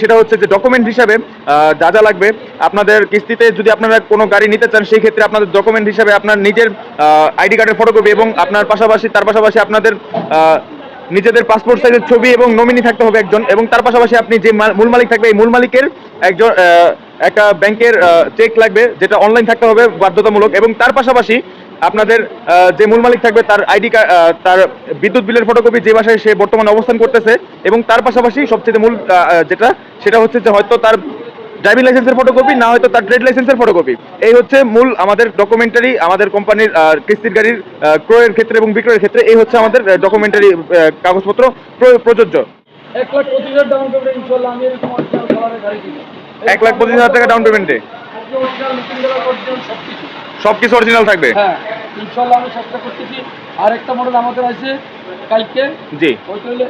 সেটা হচ্ছে যে ডকুমেন্ট হিসাবে যা যা লাগবে। আপনাদের কিস্তিতে যদি আপনারা কোনো গাড়ি নিতে চান, সেই ক্ষেত্রে আপনাদের ডকুমেন্ট হিসাবে আপনার নিজের আইডি কার্ডের ফটোকপি এবং আপনার পাশাপাশি, তার পাশাপাশি আপনাদের নিজেদের পাসপোর্ট সাইজের ছবি এবং নমিনি থাকতে হবে একজন এবং তার পাশাপাশি আপনি যে মূল মালিক থাকবে, এই মূল মালিকের একজন একটা ব্যাংকের চেক লাগবে যেটা অনলাইন থাকতে হবে বাধ্যতামূলক এবং তার পাশাপাশি আপনাদের যে মূল মালিক থাকবে তার আইডি কার্ড তার বিদ্যুৎ বিলের ফটোকপি যে বাসায় সে বর্তমানে অবস্থান করতেছে এবং তার পাশাপাশি সবচেয়ে মূল যেটা সেটা হচ্ছে যে হয়তো তার ড্রাইভিং লাইসেন্সের ফটোকপি না হয়তো তার ট্রেড লাইসেন্সের ফটোকপি এই হচ্ছে মূল আমাদের ডকুমেন্টারি আমাদের কোম্পানির কিস্তির গাড়ির ক্রয়ের ক্ষেত্রে এবং বিক্রয়ের ক্ষেত্রে এই হচ্ছে আমাদের ডকুমেন্টারি কাগজপত্র প্রযোজ্য। এক লাখ পঁচিশ হাজার ডাউন পেমেন্ট ইনশাল্লাহ আমি এরকম অরিজিনাল কালারের গাড়ি কিনি এক লাখ পঁচিশ হাজার টাকা ডাউন পেমেন্টে সব কিছু সব কিছু অরিজিনাল থাকবে? হ্যাঁ ইনশাল্লাহ আমি চেষ্টা করতেছি। আর একটা মডেল আমাদের আছে কালকে। জি। ওইটা হলো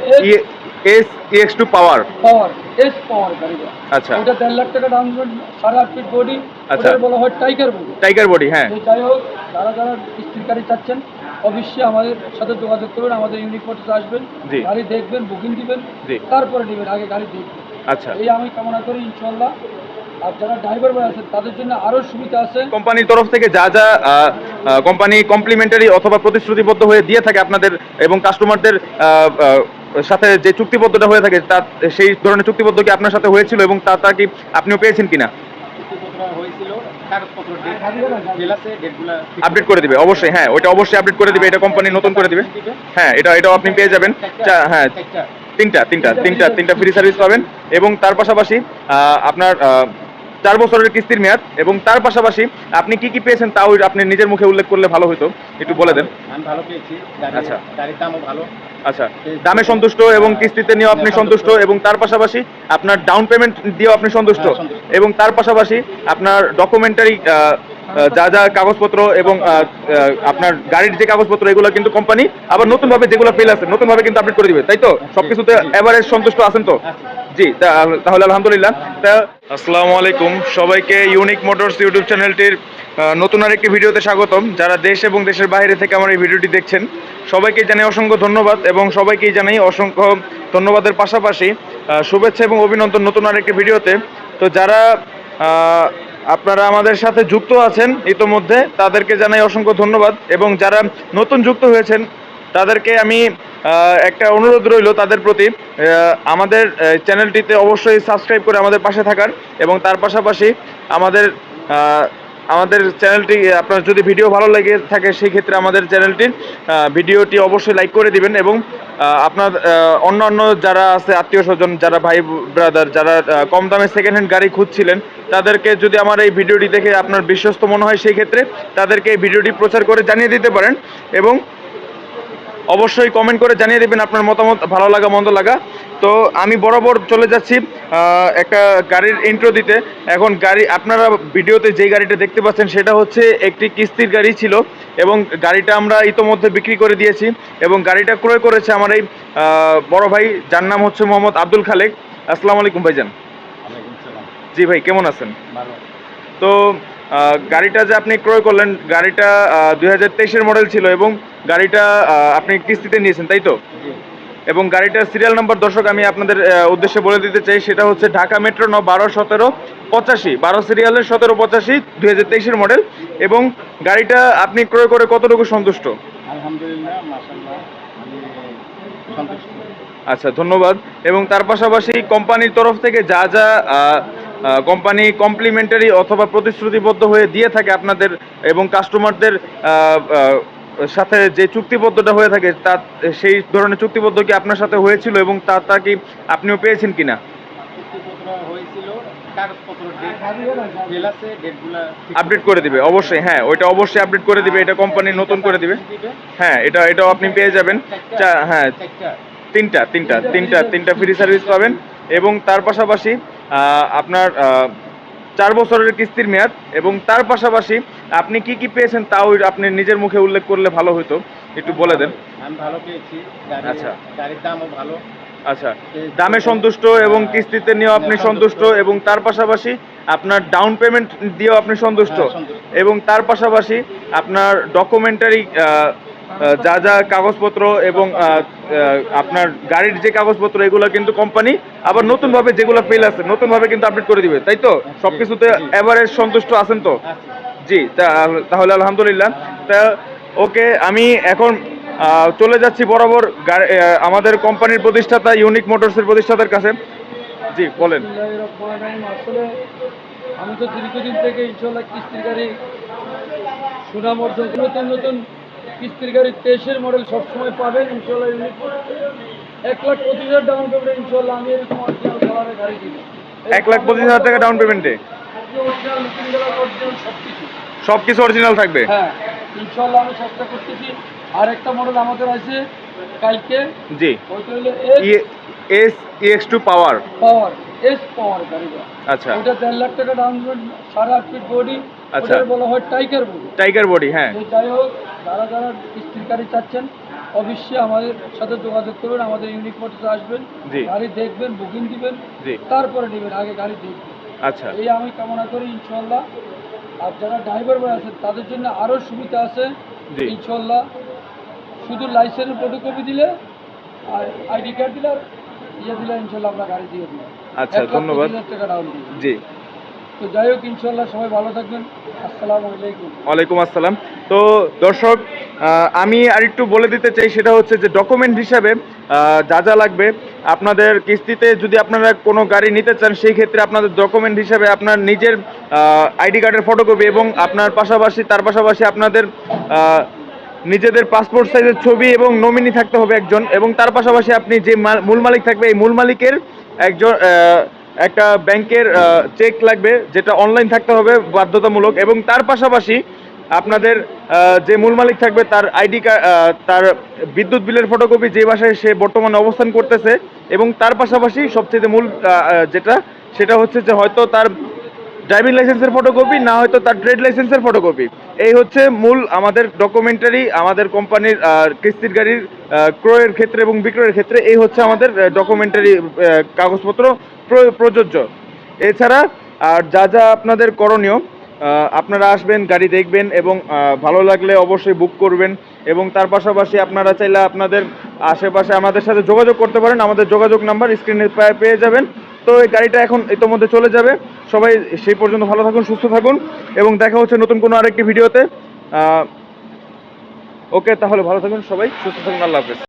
S X two power power S power গাড়িটা আচ্ছা। ওটা দেড় লাখ টাকা ডাউন পেমেন্ট সাড়ে আট ফিট বডি আচ্ছা। বলা হয় টাইগার বডি টাইগার বডি হ্যাঁ। যাই হোক যারা যারা কিস্তির গাড়ি চাচ্ছেন অবশ্যই আমাদের সাথে যোগাযোগ করবেন আমাদের ইউনিক মোটরস আসবেন। গাড়ি দেখবেন বুকিং দিবেন। তারপরে নেবেন আগে গাড়ি দেখবেন। আচ্ছা। এই আমি কামনা করি ইনশাল্লাহ আর যারা ড্রাইভার ভাই আছেন তাদের জন্য আরও সুবিধা আছে। কোম্পানির তরফ থেকে যা যা কোম্পানি কমপ্লিমেন্টারি অথবা প্রতিশ্রুতিবদ্ধ হয়ে দিয়ে থাকে আপনাদের এবং কাস্টমারদের সাথে যে চুক্তিবদ্ধটা হয়ে থাকে তা সেই ধরনের চুক্তিবদ্ধ কি আপনার সাথে হয়েছিল এবং তা তা কি আপনিও পেয়েছেন কিনা? আপডেট করে দিবে অবশ্যই হ্যাঁ ওইটা অবশ্যই আপডেট করে দিবে এটা কোম্পানি নতুন করে দিবে। হ্যাঁ এটা এটাও আপনি পেয়ে যাবেন। হ্যাঁ তিনটা তিনটা তিনটা তিনটা ফ্রি সার্ভিস পাবেন এবং তার পাশাপাশি আপনার চার বছরের কিস্তির মেয়াদ এবং তার পাশাপাশি আপনি কি কি পেয়েছেন তাও আপনি নিজের মুখে উল্লেখ করলে ভালো হতো একটু বলে দেন আমি ভালো পেয়েছি আচ্ছা। গাড়ির গাড়ির দামও ভালো আচ্ছা দামে সন্তুষ্ট এবং কিস্তিতে নিয়েও আপনি সন্তুষ্ট এবং তার পাশাপাশি আপনার ডাউন পেমেন্ট দিয়েও আপনি হ্যাঁ, সন্তুষ্ট। এবং তার পাশাপাশি আপনার ডকুমেন্টারি যা যা কাগজপত্র এবং আপনার গাড়ির যে কাগজপত্র, এগুলো কিন্তু কোম্পানি আবার নতুনভাবে যেগুলো ফেল আছে, নতুনভাবে কিন্তু আপডেট করে দিবে, তাই তো? সবকিছুতে এভারেজ সন্তুষ্ট আছেন তো? জি তাহলে আলহামদুলিল্লাহ। তা, আসসালামু আলাইকুম। সবাইকে ইউনিক মোটরস ইউটিউব চ্যানেলটির নতুন আরেকটি ভিডিওতে স্বাগতম। যারা দেশ এবং দেশের বাইরে থেকে আমার এই ভিডিওটি দেখছেন, সবাইকে জানাই অসংখ্য ধন্যবাদ এবং সবাইকেই জানাই অসংখ্য ধন্যবাদের পাশাপাশি শুভেচ্ছা এবং অভিনন্দন নতুন আরেকটি ভিডিওতে। তো যারা আপনারা আমাদের সাথে যুক্ত আছেন ইতোমধ্যে, তাদেরকে জানাই অসংখ্য ধন্যবাদ। এবং যারা নতুন যুক্ত হয়েছেন, তাদেরকে আমি একটা অনুরোধ রইল তাদের প্রতি। আমাদের চ্যানেলটিতে অবশ্যই সাবস্ক্রাইব করে আমাদের পাশে থাকার এবং তার পাশাপাশি আমাদের আমাদের চ্যানেলটি আপনার যদি ভিডিও ভালো লেগে থাকে সেই ক্ষেত্রে আমাদের চ্যানেলটির ভিডিওটি অবশ্যই লাইক করে দিবেন এবং আপনার আহ, অন্যান্য যারা আছে আত্মীয় স্বজন যারা ভাই ব্রাদার যারা কম দামে সেকেন্ড হ্যান্ড গাড়ি খুঁজছিলেন তাদেরকে যদি আমার এই ভিডিওটি দেখে আপনার বিশ্বস্ত মনে হয় সেই ক্ষেত্রে তাদেরকে এই ভিডিওটি প্রচার করে জানিয়ে দিতে পারেন এবং অবশ্যই কমেন্ট করে জানিয়ে দেবেন আপনার মতামত ভালো লাগা মন্দ লাগা। তো আমি বরাবর চলে যাচ্ছি। একটা গাড়ির ইন্ট্রো দিতে। এখন গাড়ি আপনারা ভিডিওতে যেই গাড়িটা দেখতে পাচ্ছেন সেটা হচ্ছে একটি কিস্তির গাড়ি ছিল এবং গাড়িটা আমরা ইতোমধ্যে বিক্রি করে দিয়েছি এবং গাড়িটা ক্রয় করেছে আমার এই বড় ভাই যার নাম হচ্ছে মোহাম্মদ আব্দুল খালেক। আসসালামু আলাইকুম ভাইজান। জি ভাই কেমন আছেন? তো গাড়িটা যে আপনি ক্রয় করলেন গাড়িটা দুই হাজার তেইশের মডেল ছিল এবং গাড়িটা আপনি কিস্তিতে নিয়েছেন তাই তো? এবং গাড়িটার সিরিয়াল নাম্বার দর্শক আমি আপনাদের উদ্দেশ্যে বলে দিতে চাই সেটা হচ্ছে ঢাকা মেট্রো ন বারো সতেরো পঁচাশি। বারো সিরিয়ালের সতেরো পঁচাশি দুই হাজার তেইশের মডেল এবং গাড়িটা আপনি ক্রয় করে কতটুকু সন্তুষ্ট? আচ্ছা ধন্যবাদ। এবং তার পাশাপাশি কোম্পানির তরফ থেকে যা যা কোম্পানি কমপ্লিমেন্টারি অথবা প্রতিশ্রুতিবদ্ধ হয়ে দিয়ে থাকে আপনাদের এবং কাস্টমারদের সাথে যে চুক্তিবদ্ধটা হয়ে থাকে তা সেই ধরনের চুক্তিবদ্ধ কি আপনার সাথে হয়েছিল এবং তা তা কি আপনিও পেয়েছেন কিনা? আপডেট করে দিবে অবশ্যই হ্যাঁ ওইটা অবশ্যই আপডেট করে দিবে এটা কোম্পানি নতুন করে দিবে। হ্যাঁ এটা এটাও আপনি পেয়ে যাবেন। হ্যাঁ তিনটা তিনটা তিনটা তিনটা ফ্রি সার্ভিস পাবেন। এবং তার পাশাপাশি আহ, আপনার চার বছরের কিস্তির মেয়াদ এবং তার পাশাপাশি আপনি কি কি পেয়েছেন তাও আপনি নিজের মুখে উল্লেখ করলে ভালো হতো একটু বলে দেন। আমি ভালো পেয়েছি আচ্ছা। গাড়ির দামও ভালো। আচ্ছা দামে সন্তুষ্ট এবং কিস্তিতে নিয়েও আপনি সন্তুষ্ট। এবং তার পাশাপাশি আপনার ডাউন পেমেন্ট দিয়েও আপনি সন্তুষ্ট হ্যাঁ, এবং তার পাশাপাশি আপনার ডকুমেন্টারি যা যা কাগজপত্র এবং আপনার গাড়ির যে কাগজপত্র, এগুলো কিন্তু কোম্পানি আবার নতুনভাবে যেগুলো ফেল আছে, নতুনভাবে কিন্তু আপডেট করে দিবে, তাই তো? সবকিছুতে এভারেজ সন্তুষ্ট আছেন তো? জি তাহলে আলহামদুলিল্লাহ। তা, ওকে, আমি এখন চলে যাচ্ছি বরাবর আমাদের কোম্পানির প্রতিষ্ঠাতা ইউনিক মোটরসের প্রতিষ্ঠাতার কাছে। জি, বলেন। আমি তো দীর্ঘদিন থেকে ইনশাল্লাহ কিস্তির গাড়ি, সুনাম অর্জন নতুন নতুন কিস্তির গাড়ি তেইশের মডেল সবসময় পাবেন ইনশাল্লাহ ইউনিট এক লাখ পঁচিশ হাজার ডাউন পেমেন্ট ইনশাল্লাহ আমি এরকম অরিজিনাল গাড়ি দিব। এক লাখ পঁচিশ হাজার টাকা ডাউন পেমেন্টে অরিজিনাল নতুন কালার অরিজিনাল সব কিছু অরিজিনাল থাকবে? হ্যাঁ ইনশাল্লাহ আমি চেষ্টা করতেছি। আর একটা মডেল আমাদের আছে কালকে। জি। ওইটা হলো S E X two power power S power গাড়িটা আচ্ছা। ওটা দেড় লাখ টাকা ডাউন পেমেন্ট সাড়ে আট ফিট বডি আচ্ছা। বলা হয় টাইগার বডি টাইগার বডি হ্যাঁ। যাই হোক যারা যারা কিস্তির গাড়ি চাচ্ছেন অবশ্যই আমাদের সাথে যোগাযোগ করবেন আমাদের ইউনিক মোটরসে আসবেন গাড়ি দেখবেন বুকিং দিবেন তারপরে নেবেন আগে গাড়ি দেখবেন। আচ্ছা। এই আমি কামনা করি ইনশাল্লাহ আর যারা ড্রাইভার ভাই আছেন তাদের জন্য আরও সুবিধা আছে। ইনশাল্লাহ শুধু লাইসেন্সের ফটোকপি দিলে আর আইডি কার্ড দিলে আর দিলে ইনশাল্লাহ আমরা গাড়ি দিয়ে দিই আচ্ছা, ধন্যবাদ। টাকা ডাউন জি। তো যাই হোক ইনশাল্লাহ সবাই ভালো থাকবেন। আসসালামু আলাইকুম। ওয়ালাইকুম আসসালাম। তো দর্শক আমি আরেকটু বলে দিতে চাই সেটা হচ্ছে যে ডকুমেন্ট হিসাবে যা যা লাগবে আপনাদের কিস্তিতে যদি আপনারা কোনো গাড়ি নিতে চান সেই ক্ষেত্রে আপনাদের ডকুমেন্ট হিসাবে আপনার নিজের আইডি কার্ডের ফটোকপি এবং আপনার পাশাপাশি তার পাশাপাশি আপনাদের নিজেদের পাসপোর্ট সাইজের ছবি এবং নমিনি থাকতে হবে একজন এবং তার পাশাপাশি আপনি যে মূল মালিক থাকবে, এই মূল মালিকের একজন একটা ব্যাংকের চেক লাগবে যেটা অনলাইন থাকতে হবে বাধ্যতামূলক এবং তার পাশাপাশি আপনাদের যে মূল মালিক থাকবে তার আইডি কার্ড তার বিদ্যুৎ বিলের ফটোকপি যে বাসায় সে বর্তমানে অবস্থান করতেছে এবং তার পাশাপাশি সবচেয়ে মূল যেটা, সেটা হচ্ছে যে হয়তো তার ড্রাইভিং লাইসেন্সের ফটোকপি না হয়তো তার ট্রেড লাইসেন্সের ফটোকপি এই হচ্ছে মূল আমাদের ডকুমেন্টারি আমাদের কোম্পানির কিস্তির গাড়ির ক্রয়ের ক্ষেত্রে এবং বিক্রয়ের ক্ষেত্রে এই হচ্ছে আমাদের ডকুমেন্টারি কাগজপত্র প্র- প্রযোজ্য। এছাড়া, আর যা যা আপনাদের করণীয় আপনারা আসবেন, গাড়ি দেখবেন এবং ভালো লাগলে অবশ্যই বুক করবেন এবং তার পাশাপাশি আপনারা চাইলে আপনাদের আশেপাশে আমাদের সাথে যোগাযোগ করতে পারেন। আমাদের যোগাযোগ নাম্বার স্ক্রিনে পেয়ে যাবেন। তো এই গাড়িটা এখন ইতোমধ্যে চলে যাবে। সবাই সেই পর্যন্ত ভালো থাকুন, সুস্থ থাকুন এবং দেখা হচ্ছে নতুন কোনো আরেকটি ভিডিওতে। ওকে, তাহলে ভালো থাকুন সবাই, সুস্থ থাকুন, আল্লাহ হাফেজ।